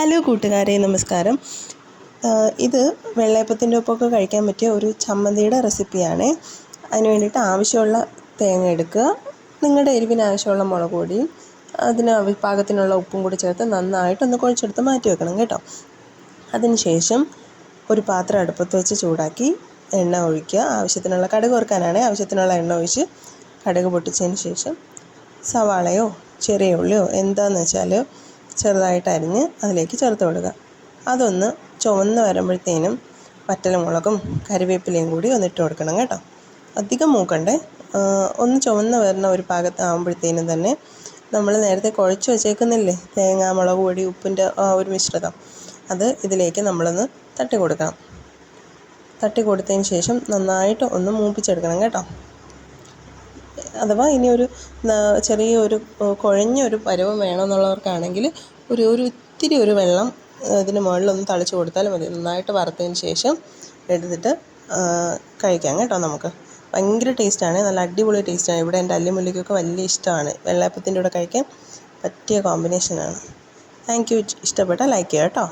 Hello കൂട്ടുകാരെ നമസ്കാരം. ഇത് വെള്ളയപ്പത്തിന്റെ ഒപ്പമൊക്കെ കഴിക്കാൻ പറ്റിയ ഒരു ചമ്മന്തിയുടെ റെസിപ്പിയാണ്. അതിന് വേണ്ടിയിട്ട് ആവശ്യമുള്ള തേങ്ങ എടുക്കുക. നിങ്ങളുടെ എരിവിന് ആവശ്യമുള്ള മുളക് പൊടിയും അതിന് പാകത്തിനുള്ള ഉപ്പും കൂടി ചേർത്ത് നന്നായിട്ടൊന്ന് കുഴച്ചെടുത്ത് മാറ്റി വെക്കണം കേട്ടോ. അതിന് ശേഷം ഒരു പാത്രം അടുപ്പത്ത് വെച്ച് ചൂടാക്കി എണ്ണ ഒഴിക്കുക. ആവശ്യത്തിനുള്ള കടുക് വറുക്കാനാണ് ആവശ്യത്തിനുള്ള എണ്ണ ഒഴിച്ച് കടുക് പൊട്ടിച്ചതിന് ശേഷം സവാളയോ ചെറിയ ഉള്ളിയോ എന്താണെന്ന് വെച്ചാൽ ചെറുതായിട്ട് അരിഞ്ഞ് അതിലേക്ക് ചേർത്ത് കൊടുക്കുക. അതൊന്ന് ചുവന്ന് വരുമ്പോഴത്തേനും വറ്റലമുളകും കരിവേപ്പിലയും കൂടി ഒന്ന് ഇട്ട് കൊടുക്കണം കേട്ടോ. അധികം മൂക്കണ്ടേ? ഒന്ന് ചുവന്ന് വരുന്ന ഒരു പാകത്ത് ആകുമ്പോഴത്തേനും തന്നെ നമ്മൾ നേരത്തെ കുഴച്ച് വെച്ചേക്കുന്നില്ലേ? തേങ്ങ മുളക് പൊടി ഉപ്പിന്റെ ഒരു മിശ്രിതം. അത് ഇതിലേക്ക് നമ്മളൊന്ന് തട്ടി കൊടുക്കണം. തട്ടി കൊടുത്തതിന് ശേഷം നന്നായിട്ട് ഒന്ന് മൂപ്പിച്ചെടുക്കണം കേട്ടോ. അഥവാ ഇനി ഒരു ചെറിയ ഒരു കുഴഞ്ഞ ഒരു പരുവം വേണമെന്നുള്ളവർക്കാണെങ്കിൽ ഒരു ഒരു ഇത്തിരി ഒരു വെള്ളം ഇതിന് മുകളിലൊന്ന് തളിച്ച് കൊടുത്താൽ മതി. നന്നായിട്ട് വറുത്തതിന് ശേഷം എടുത്തിട്ട് കഴിക്കാം കേട്ടോ നമുക്ക്. ഭയങ്കര ടേസ്റ്റാണ്. നല്ല അടിപൊളി ടേസ്റ്റാണ്. ഇവിടെ എന്റെ അല്ലിമുല്ലിക്കൊക്കെ വലിയ ഇഷ്ടമാണ്. വെള്ളയപ്പത്തിന്റെ കൂടെ കഴിക്കാൻ പറ്റിയ കോമ്പിനേഷനാണ്. Thank you. ഇഷ്ടപ്പെട്ടാൽ ലൈക്ക് ചെയ്യാം കേട്ടോ.